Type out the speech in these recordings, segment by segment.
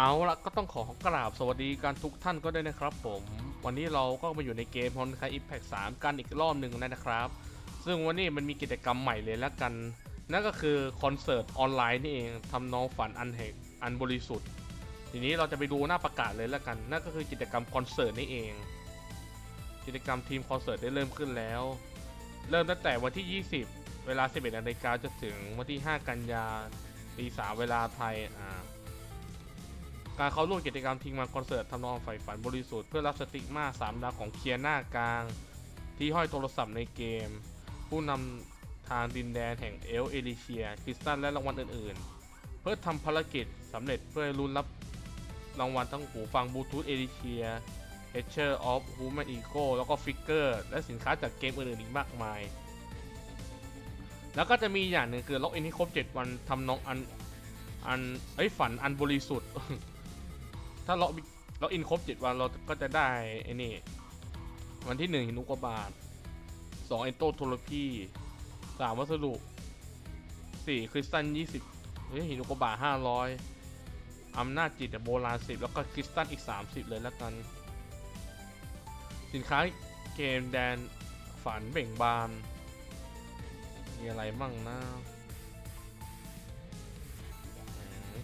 เอาละก็ต้องขอกราบสวัสดีกันทุกท่านก็ด้วยนะครับผม วันนี้เราก็มาอยู่ในเกมฮอนคาอิมแพก3กันอีกรอบหนึ่งแล้วนะครับ ซึ่งวันนี้มันมีกิจกรรมใหม่เลยแล้วกัน นั่นก็คือคอนเสิร์ตออนไลน์นี่เองทำนองฝันอันแห่งอันบริสุทธิ์ ทีนี้เราจะไปดูหน้าประกาศเลยแล้วกัน นั่นก็คือกิจกรรมคอนเสิร์ตนี่เอง กิจกรรมทีมคอนเสิร์ตได้เริ่มขึ้นแล้ว เริ่มตั้งแต่วันที่ 20 เวลา 11นาฬิกาจนถึงวันที่ 5 กันยาตี3เวลาไทยอ่า การเข้าร่วมกิจกรรมทีมงานคอนเสิร์ตทำนองใฝ่ฝันบริสุทธิ์เพื่อรับสติกมาสามดาวของเคียร์หน้ากลาง ที่ห้อยโทรศัพท์ในเกม ผู้นำทางดินแดนแห่งเอลเอลิเชียคริสตันและรางวัลอื่นๆ เพื่อทำภารกิจสำเร็จเพื่อลุ้นรับรางวัลทั้งหูฟังบลูทูธเอลิเชียเฮเชอร์ออฟฮูแมนอีโก้แล้วก็ฟิกเกอร์และสินค้าจากเกมอื่นๆอีกมากมาย แล้วก็จะมีอย่างหนึ่งคือล็อกอินให้ครบ 7 วันทำนองอันอันเอ้ฝันอันบริสุทธิ์ ถ้าล็อกล็อกอินครบ7วันเราก็จะได้ไอ้นี่ วันที่1หินุกบาท2เอนโตโทโลพี3วัสดุ4คริสตัล20เฮ้ยหินุกบาท500อยอำนาจจิตโบราณ10แล้วก็คริสตัลอีก30เลยแล้วกัน สินค้าเกมแดนฝันเบ่งบาน มีอะไรมั่งนะ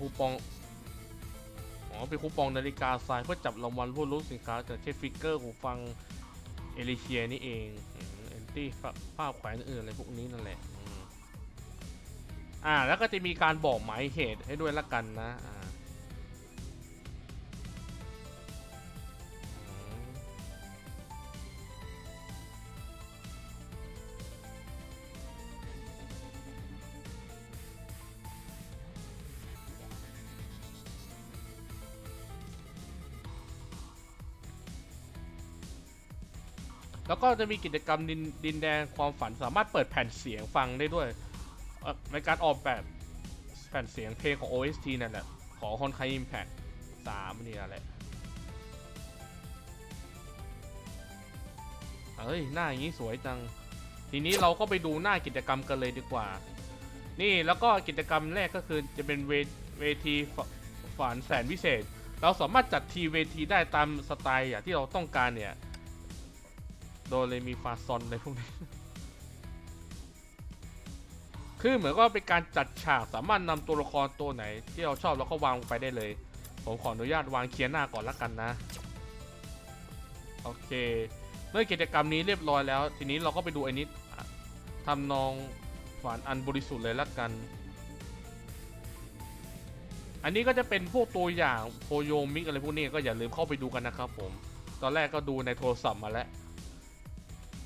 คูปอง อ๋อเป็นคูปองนาฬิกาทรายเพื่อจับรางวัลผู้รู้สินค้าจากเช่นฟิกเกอร์หูฟังเอลิเชียนี่เองเอนตี้ภาพแขวนอื่นอะไรพวกนี้นั่นแหละอ่าแล้วก็จะมีการบอกหมายเหตุให้ด้วยละกันนะอ่า แล้วก็จะมีกิจกรรมดินดินแดนความฝันสามารถเปิดแผ่นเสียงฟังได้ด้วย ในการออกแบบแผ่นเสียงเพลงของ OST นั่นแหละ ของ Honkai Impact 3นี่แหละเอ้ย หน้าอย่างนี้สวยจัง ทีนี้เราก็ไปดูหน้ากิจกรรมกันเลยดีกว่า นี่แล้วก็กิจกรรมแรกก็คือจะเป็นเวเวทีฝันแสนพิเศษ เราสามารถจัดทีเวทีได้ตามสไตล์อย่างที่เราต้องการเนี่ย ดเรมีฟาซอนอะไรพวกนี้ คือเหมือนก็เป็นการจัดฉากสามารถนำตัวละครตัวไหน ที่เราชอบแล้วก็วางลงไปได้เลย ผมขออนุญาตวางเคียร์หน้าก่อนละกันนะ โอเค เมื่อกิจกรรมนี้เรียบร้อยแล้ว ทีนี้เราก็ไปดูไอ้นิดทำนองฝันอันบริสุทธิ์เลยละกันอันนี้ก็จะเป็นพวกตัวอย่างโพโยมิกอะไรพวกนี้ก็อย่าลืมเข้าไปดูกันนะครับผม ตอนแรกก็ดูในโทรศัพท์มาแล้ว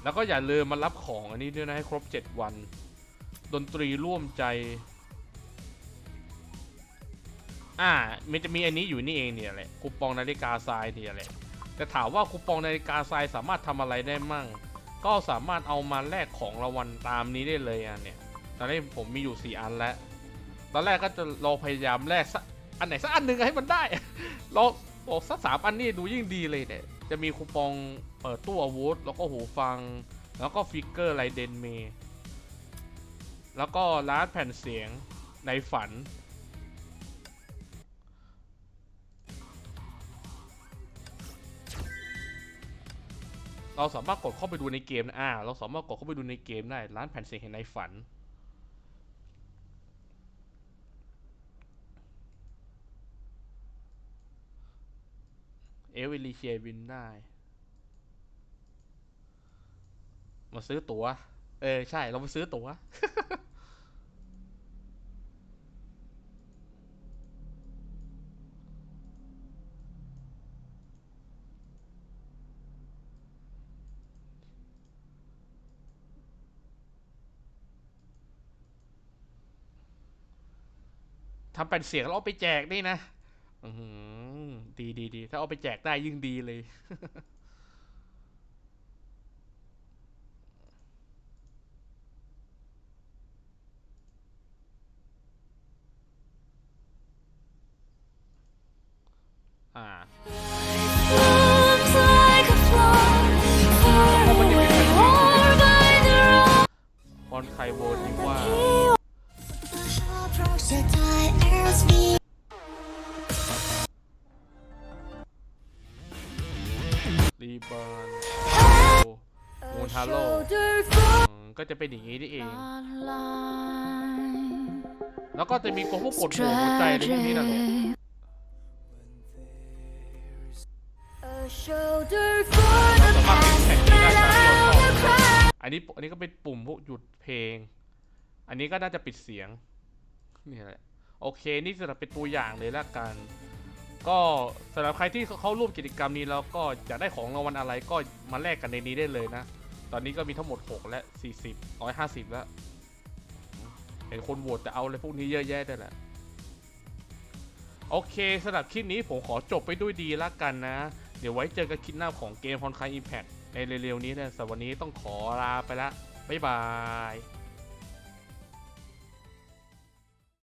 แล้วก็อย่าลืมมารับของอันนี้ด้วยนะให้ครบ 7 วัน ดนตรีร่วมใจ อ่า มันจะมีอันนี้อยู่นี่เองเนี่ยแหละคูปองนาฬิกาทรายเนี่ยแหละ แต่ถามว่าคูปองนาฬิกาทรายสามารถทำอะไรได้มั่ง ก็สามารถเอามาแลกของรางวัลตามนี้ได้เลยอะเนี่ย ตอนนี้ผมมีอยู่ 4 อันแล้ว ตอนแรกก็จะรอพยายามแลกสักอันไหนสักอันหนึ่งให้มันได้รอ บอกสักสามอันนี่ดูยิ่งดีเลยเนี่ย จะมีคูปองเปิดตู้อาวุธ แล้วก็หูฟัง แล้วก็ฟิกเกอร์ไรเดนเม แล้วก็ร้านแผ่นเสียงในฝัน เราสามารถกดเข้าไปดูในเกมนะอ่า เราสามารถกดเข้าไปดูในเกมได้ ร้านแผ่นเสียงแห่งในฝัน เอเวลิเชียวินได้ มาซื้อตั๋ว เออ ใช่ เรามาซื้อตั๋ว ทำแผ่นเสียงแล้วเอาไปแจกนี่นะ อือ ดีดีดีถ้าเอาไปแจกได้ยิ่งดีเลย รีบานโมนทาโร่ shoulder for ก็จะเป็นอย่างนี้นี่เอง line. แล้วก็จะมีตัวพวกกดหัวหัวใจอะไรพวกนี้นั่นแหละ A shoulder for the สามารถ past เป็นแท็กที่ได้ that ตามที่เราช I อบ will cry. อันนี้อันนี้ก็เป็นปุ่มพวกหยุดเพลง อันนี้ก็น่าจะปิดเสียงนี่แหละโอเค นี่สำหรับเป็นตัวอย่างเลยละกัน ก็สำหรับใครที่เข้าร่วมกิจกรรมนี้แล้วก็อยากได้ของรางวัลอะไรก็มาแลกกันในนี้ได้เลยนะ ตอนนี้ก็มีทั้งหมด 6 และ 40 150 แล้ว เห็นคนโหวตแต่เอาอะไรพวกนี้เยอะแยะได้แหละ โอเคสำหรับคลิปนี้ผมขอจบไปด้วยดีละกันนะ เดี๋ยวไว้เจอกันคลิปหน้าของเกมฮอนคายอิมแพ t ในเร็วๆนี้นะสำหรับวันนี้ต้องขอลาไปละบ๊ายบาย